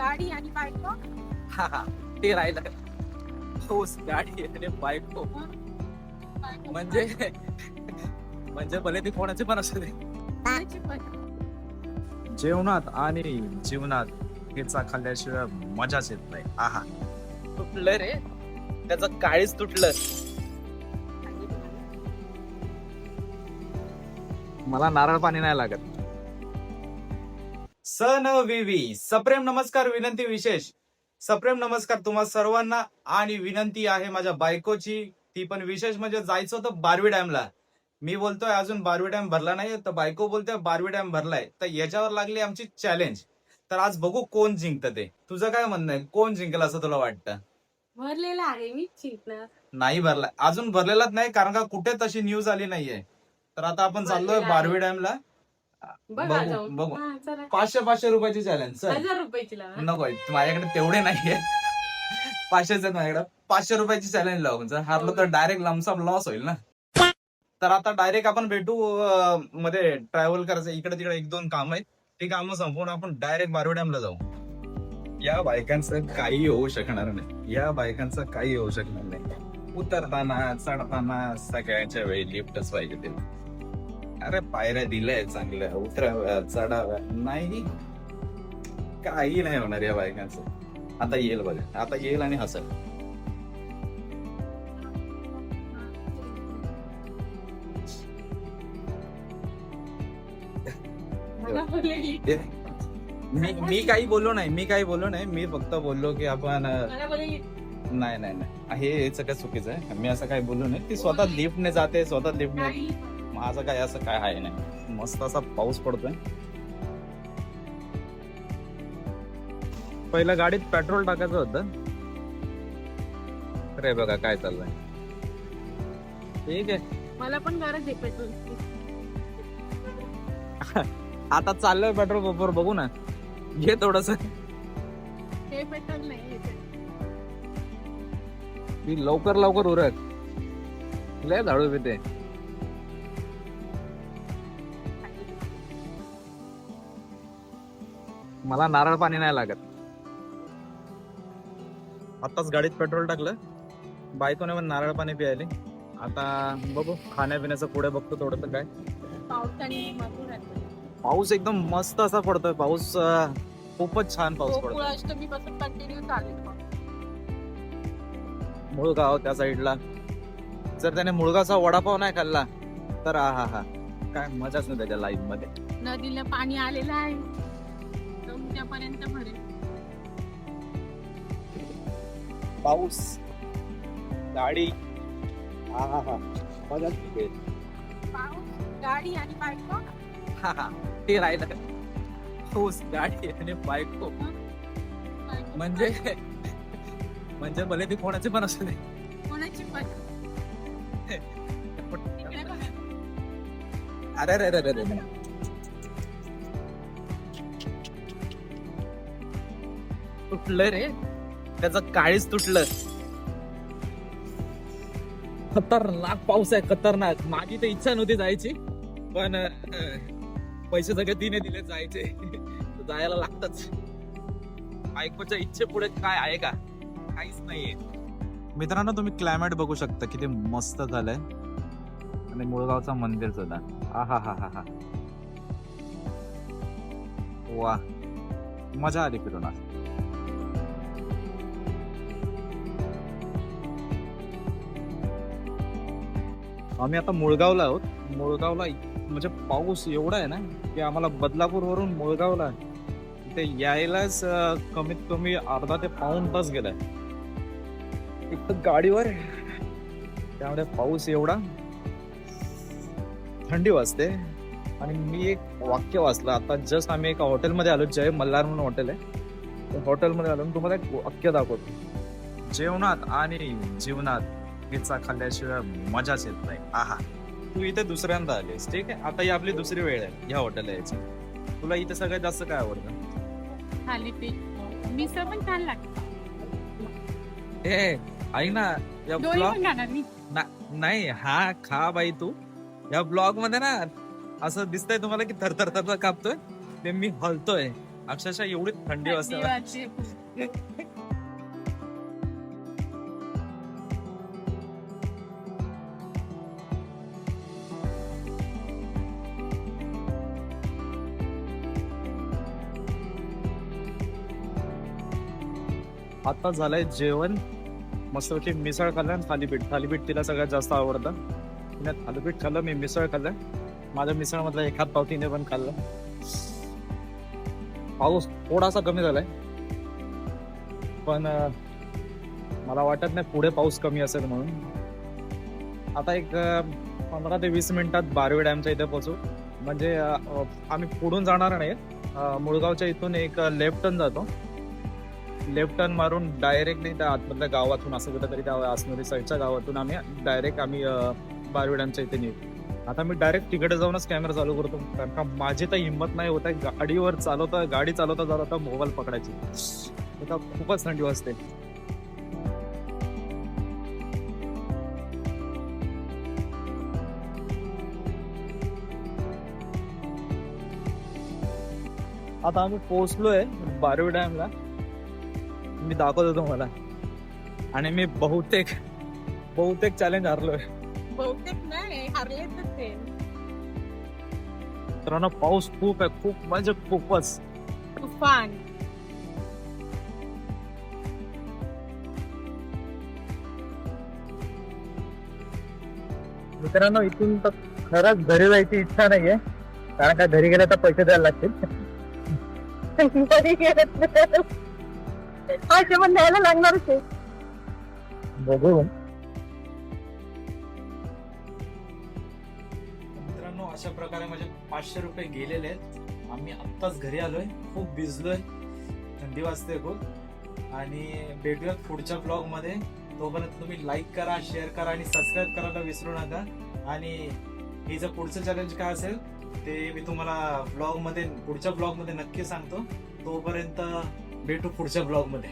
गाडी आणि बायको? हा हा. ते राहिलं. पाऊस गाडी आणि बायको. बायको- म्हणजे म्हणजे भले ती कोणाची पण असू दे. बायकोची पण. जेवणात आणि जीवनात पिझ्झा खाल्ल्याशिवाय मजाच येत नाही. आहा. तुटलं रे. त्याचं काळीच तुटलं. मला नारळ पाणी नाही लागत. सन विवी. सप्रेम नमस्कार विनंती विशेष. सप्रेम नमस्कार तुम्हा सर्वांना. आणि विनंती आहे माझ्या बायकोची. ती पण विशेष म्हणजे जायचं होतं बारवी डॅमला. मी बोलतोय अजून बारवी डॅम भरला नाही तर बायको बोलतोय बारवी डॅम भरलाय. तर याच्यावर लागली आमची चॅलेंज तर आज बघू कोण जिंकतं ते. तुझं काय म्हणणं आहे? कोण जिंकेल असं तुला वाटतं? भरलेला आहे मी चिंतणार नाही भरला. अजून भरलेलाच नाही कारण का कुठे तशी न्यूज आली नाहीये. तर आता आपण चाललोय. बारवी डॅमला. बघा बघू जाऊन बघू. हा, चला. पाचशे पाचशे रुपयाची चॅलेंज चल. हजार रुपयाची लावा नको माझ्याकडे तेवढे नाहीये. पाचशेच आहेत माझ्याकडे. पाचशे रुपयाची चॅलेंज लावून जर हारलो तर डायरेक्ट लमसम लॉस होईल ना. तर आता डायरेक्ट आपण भेटू अं, मध्ये ट्रॅव्हल करायचं. इकडे तिकडे एक दोन काम आहेत. ती कामं संपवून आपण डायरेक्ट बारवी डॅमला जाऊ. या बायकांचं काही होऊ शकणार नाही. या बायकांचं काही होऊ शकणार नाही. उतरताना चढताना सगळ्यांच्या वेळी लिफ्टच पाहिजे. ते अरे पायऱ्या दिलंय चांगल्या. उतराव्या चढाव्या. नाही काही नाही होणार या बायकांचं. आता येईल बघा. आता येईल आणि हसल. मी मी काही बोललो नाही. मी काही बोललो नाही. मी फक्त बोललो की आपण नाही नाही नाही. हे सगळं चुकीचं आहे. मी असं काही बोललो नाही. ती स्वतः लिफ्टने जाते स्वतः लिफ्टने माझं काय असं काय आहे नाही. मस्त असा पाऊस पडतोय. पहिलं गाडीत पेट्रोल टाकायचं होतं. अरे बघा काय चाललंय. ठीक आहे. मला पण गरज आहे पेट्रोलची आता चाललोय पेट्रोल पंपवर बघू ना. घे थोडस. हे पेट्रोल नाही पेट्रोल. मी लवकर लवकर उरक. लय झाडू पिते. मला नारळ पाणी नाही लागत. आताच गाडीत पेट्रोल टाकलं. बायकोने पण नारळ पाणी प्यायले. आता बघू खाण्यापिण्याचं पुढे बघतो थोडं काय. पाऊस एकदम मस्त असा पडतोय. पाऊस खूपच छान पाऊस कंटिन्यू चालेल मुळगाव त्या साईडला. जर त्याने मुळगावचा वडापाव नाही खाल्ला तर हा हा हा. काय मजाच नाही त्याच्या लाईफमध्ये. नदीला पाणी आलेलं आहे. उद्यापर्यंत भरेल. पाऊस गाडी. हा हा हा. मजाच. पाऊस गाडी आणि बायको. हा हा. ते राहिलं. पाऊस गाडी आणि बायको. बायको- म्हणजे म्हणजे भले ती कोणाची पण असू दे. कोणाची पण. बघा. अरे अरे अरे अरे. तुटलं रे. त्याचं काळीच तुटलं. खतरनाक पाऊस आहे खतरनाक. माझी तर इच्छा नव्हती जायची पण पैसे सगळे तिने दिले जायचे. जायला लागतच. बायकोच्या इच्छे पुढे काय आहे का? काहीच नाहीये. मित्रांनो तुम्ही क्लायमेट बघू शकता किती मस्त झालंय. आणि मुळगावचं मंदिर सुद्धा. हा हा हा हा हा. वा. मजा आली फिरून आज. आम्ही आता मुळगावला आहोत. मुळगावला म्हणजे पाऊस एवढा आहे ना की आम्हाला बदलापूर वरून मुळगावला ते यायलाच कमीत कमी अर्धा ते पाऊण तास गेलाय. एक तर गाडीवर त्यामुळे पाऊस एवढा. थंडी वाजते. आणि मी एक वाक्य वाचलं. आता जस्ट आम्ही एका हॉटेलमध्ये आलो जय मल्हार म्हणून हॉटेल आहे. त्या हॉटेलमध्ये आलो तुम्हाला एक वाक्य दाखवतो. जेवणात आणि जीवनात पिझ्झा खाल्ल्याशिवाय मजाच येत नाही. आहा. तू इथे दुसऱ्यांदा आलीस ठीक आहे? आता ही आपली दुसरी वेळ आहे ह्या हॉटेलला यायची. तुला इथे सगळ्यात जास्त काय आवडतं? थालीपीठ मिसळ पण छान लागते. ए ऐक ना या दोन्ही ब्लॉग पण खाणार मी. नाही हा खा बाई तू. या ब्लॉगमध्ये ना असं दिसतंय तुम्हाला की थरथर थरथर कापतोय ते मी हलतोय. अक्षरशः एवढी थंडी वाजते. देवाचे. आता झालंय जेवण. मस्तपैकी मिसळ खाल्लं आणि थालीपीठ. थालीपीठ तिला सगळ्यात जास्त आवडतं. तिने थालीपीठ खाल्लं मी मिसळ खाल्लं. माझ्या मिसळमधला एखाद पाव तिने पण खाल्लं. पाऊस थोडासा कमी झालाय. पण मला वाटत नाही पुढे पाऊस कमी असेल म्हणून. आता एक पंधरा ते वीस मिनिटात बारवी डॅमच्या इथे पोहोचू. म्हणजे आम्ही पुढून जाणार नाही. मुळगावच्या इथून एक लेफ्ट टर्न जातो. लेफ्ट टर्न मारून डायरेक्टली त्या आतमधल्या गावातून असं कुठं तरी त्या आसनोरी साईडच्या गावातून आम्ही डायरेक्ट आम्ही बारवी डॅमच्या इथे नेऊ आता मी डायरेक्ट तिकडे जाऊनच कॅमेरा चालू करतो. कारण का माझी तर हिंमत नाही होत आहे. गाडीवर चालवता गाडी चालवता चालवता मोबाईल पकडायची. आता खूपच थंडी वाजते. आता आम्ही पोहोचलोय बारवी डॅमला मी दाखवतो तुम्हाला. आणि मी बहुतेक बहुतेक चॅलेंज हारलोय. बहुतेक नाही ते. मित्रांनो पाऊस खूप आहे खूप म्हणजे खूपच. तुफान. मित्रांनो इथून तर खरंच घरी जायची इच्छा नाहीये. कारण का घरी गेल्या तर पैसे द्यायला लागतील. घरी गेलेत ना. पैसे पण द्यायला लागणारच आहे. बघू मित्रांनो अशा प्रकारे माझे पाचशे रुपये गेलेले आहेत. आम्ही आत्ताच घरी आलोय. खूप भिजलोय. थंडी वाजते खूप. आणि भेटूयात पुढच्या ब्लॉगमध्ये तोपर्यंत तुम्ही लाईक करा शेअर करा आणि सबस्क्राईब करायला विसरू नका. आणि हे जर पुढचं चॅलेंज काय असेल ते मी तुम्हाला ब्लॉगमध्ये पुढच्या ब्लॉगमध्ये नक्की सांगतो. तोपर्यंत भेटू पुढच्या ब्लॉगमध्ये